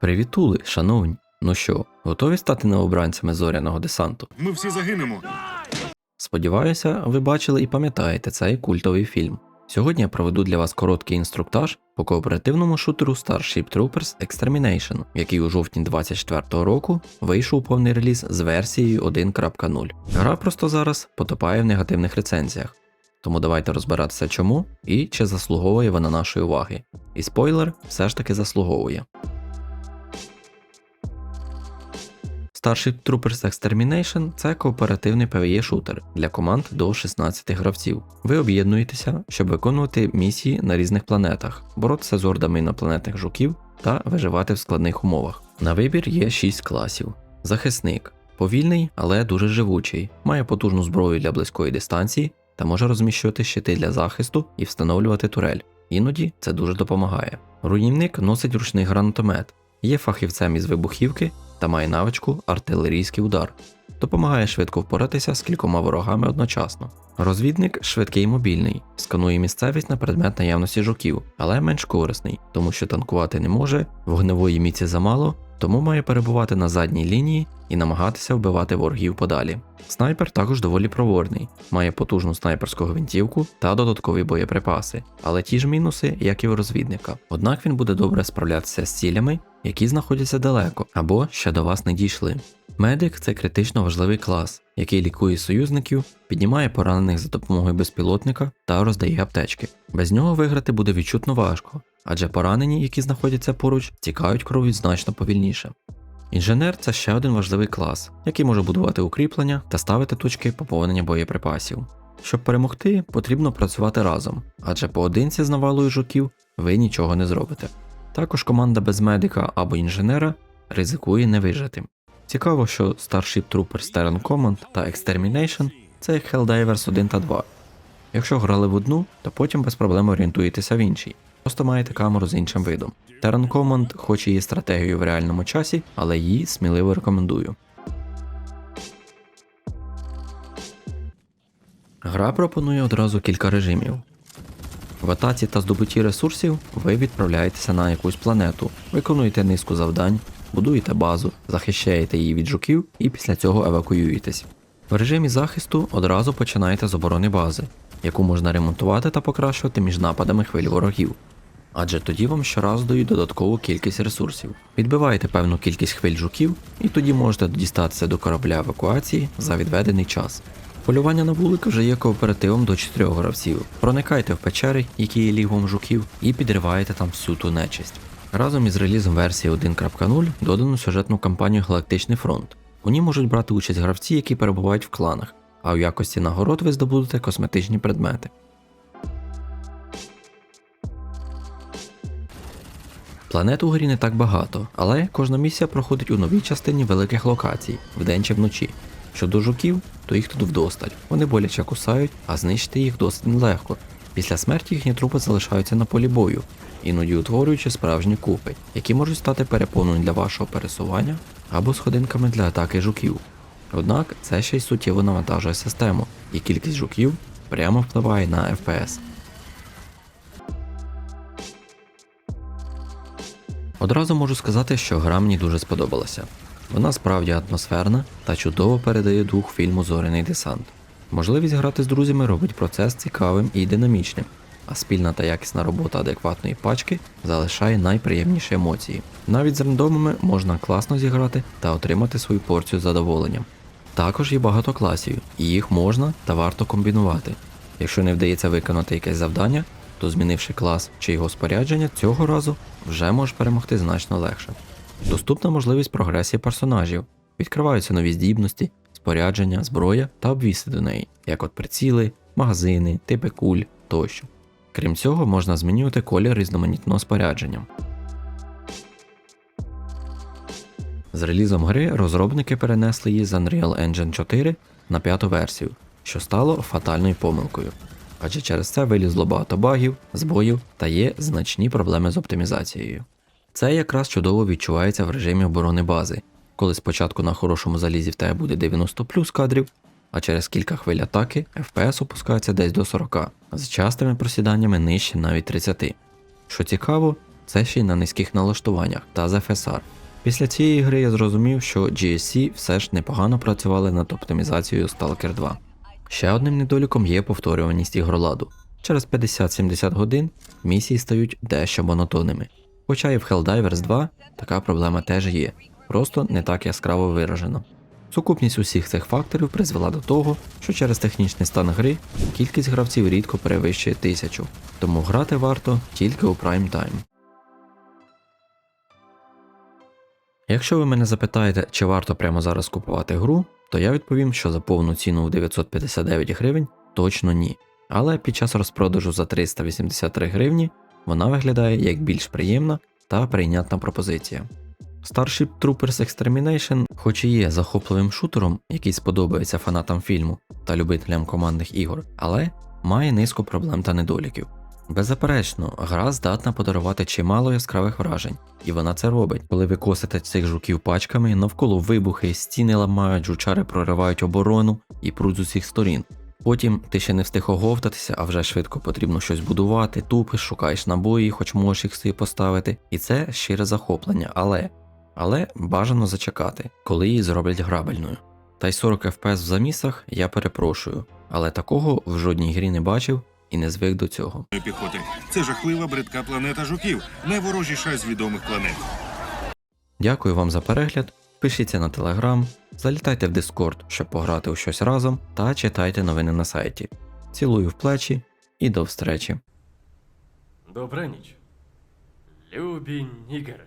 Привітули, шановні. Ну що, готові стати новобранцями зоряного десанту? Ми всі загинемо. Сподіваюся, ви бачили і пам'ятаєте цей культовий фільм. Сьогодні я проведу для вас короткий інструктаж по кооперативному шутеру Starship Troopers Extermination, який у жовтні 24-го року вийшов у повний реліз з версією 1.0. Гра просто зараз потопає в негативних рецензіях. Тому давайте розбиратися чому і чи заслуговує вона нашої уваги. І спойлер все ж таки заслуговує. Starship Troopers Extermination це кооперативний PvE шутер для команд до 16 гравців. Ви об'єднуєтеся, щоб виконувати місії на різних планетах, боротися з ордами інопланетних жуків та виживати в складних умовах. На вибір є 6 класів: захисник, повільний, але дуже живучий, має потужну зброю для близької дистанції та може розміщувати щити для захисту і встановлювати турель. Іноді це дуже допомагає. Руйнівник носить ручний гранатомет, є фахівцем із вибухівки та має навичку артилерійський удар. Допомагає швидко впоратися з кількома ворогами одночасно. Розвідник швидкий і мобільний, сканує місцевість на предмет наявності жуків, але менш корисний, тому що танкувати не може, вогневої міці замало, тому має перебувати на задній лінії і намагатися вбивати ворогів подалі. Снайпер також доволі проворний, має потужну снайперську гвинтівку та додаткові боєприпаси, але ті ж мінуси, як і у розвідника. Однак він буде добре справлятися з цілями, які знаходяться далеко або ще до вас не дійшли. Медик це критично важливий клас, який лікує союзників, піднімає поранених за допомогою безпілотника та роздає аптечки. Без нього виграти буде відчутно важко, адже поранені, які знаходяться поруч, тікають кров'ю значно повільніше. Інженер це ще один важливий клас, який може будувати укріплення та ставити точки поповнення боєприпасів. Щоб перемогти, потрібно працювати разом, адже поодинці з навалою жуків ви нічого не зробите. Також команда без медика або інженера ризикує не вижити. Цікаво, що Starship Troopers Terran Command та Extermination це як Helldivers 1 та 2. Якщо грали в одну, то потім без проблем орієнтуєтеся в іншій. Просто маєте камеру з іншим видом. Terran Command хоч і є в реальному часі, але її сміливо рекомендую. Гра пропонує одразу кілька режимів. В та здобутті ресурсів ви відправляєтеся на якусь планету, виконуєте низку завдань, будуєте базу, захищаєте її від жуків і після цього евакуюєтесь. В режимі захисту одразу починаєте з оборони бази, яку можна ремонтувати та покращувати між нападами хвиль ворогів. Адже тоді вам щоразу дають додаткову кількість ресурсів. Відбиваєте певну кількість хвиль жуків, і тоді можете дістатися до корабля евакуації за відведений час. Полювання на вулика вже є кооперативом до 4 гравців. Проникайте в печери, які є лігом жуків, і підриваєте там всю ту нечисть. Разом із релізом версії 1.0 додано сюжетну кампанію Галактичний фронт. У ній можуть брати участь гравці, які перебувають в кланах, а у якості нагород ви здобудете косметичні предмети. Планет у грі не так багато, але кожна місія проходить у новій частині великих локацій, вдень чи вночі. Щодо жуків, то їх тут вдосталь. Вони боляче кусають, а знищити їх досить нелегко. Після смерті їхні трупи залишаються на полі бою, іноді утворюючи справжні купи, які можуть стати перепоною для вашого пересування або сходинками для атаки жуків. Однак це ще й суттєво навантажує систему, і кількість жуків прямо впливає на FPS. Одразу можу сказати, що гра мені дуже сподобалася. Вона справді атмосферна та чудово передає дух фільму Зоряний десант. Можливість грати з друзями робить процес цікавим і динамічним, а спільна та якісна робота адекватної пачки залишає найприємніші емоції. Навіть з рандомами можна класно зіграти та отримати свою порцію задоволення. Також є багато класів, і їх можна та варто комбінувати. Якщо не вдається виконати якесь завдання, то змінивши клас чи його спорядження, цього разу вже можеш перемогти значно легше. Доступна можливість прогресії персонажів, відкриваються нові здібності, спорядження, зброя та обвіси до неї, як от приціли, магазини, типи куль тощо. Крім цього, можна змінювати колір різноманітного спорядження. З релізом гри розробники перенесли її з Unreal Engine 4 на п'яту версію, що стало фатальною помилкою. Адже через це вилізло багато багів, збоїв та є значні проблеми з оптимізацією. Це якраз чудово відчувається в режимі оборони бази, коли спочатку на хорошому залізі в тебе буде 90 плюс кадрів, а через кілька хвиль атаки FPS опускається десь до 40, з частими просіданнями нижче навіть 30. Що цікаво, це ще й на низьких налаштуваннях та з FSR. Після цієї гри я зрозумів, що GSC все ж непогано працювали над оптимізацією Stalker 2. Ще одним недоліком є повторюваність ігроладу. Через 50-70 годин місії стають дещо монотонними. Хоча і в Helldivers 2 така проблема теж є, просто не так яскраво виражено. Сукупність усіх цих факторів призвела до того, що через технічний стан гри кількість гравців рідко перевищує тисячу, тому грати варто тільки у прайм тайм. Якщо ви мене запитаєте, чи варто прямо зараз купувати гру, то я відповім, що за повну ціну в 959 гривень точно ні. Але під час розпродажу за 383 гривні вона виглядає як більш приємна та прийнятна пропозиція. Starship Troopers Extermination, хоч і є захопливим шутером, який сподобається фанатам фільму та любителям командних ігор, але має низку проблем та недоліків. Беззаперечно, гра здатна подарувати чимало яскравих вражень, і вона це робить, коли ви косите цих жуків пачками, навколо вибухи, стіни ламають, жучари проривають оборону і пруть з усіх сторін. Потім ти ще не встиг оговтатися, а вже швидко потрібно щось будувати, тупиш, шукаєш набої, хоч можеш їх собі поставити, і це щире захоплення, але. Але бажано зачекати, коли її зроблять грабельною. Та й 40 FPS в замісах я перепрошую, але такого в жодній грі не бачив і не звик до цього. піхоти. Це жахлива бридка планета жуків, найворожіша з відомих планет. Дякую вам за перегляд. Пишіться на телеграм, залітайте в Discord, щоб пограти у щось разом, та читайте новини на сайті. Цілую в плечі і до встречі. Добра ніч. Любі нігери.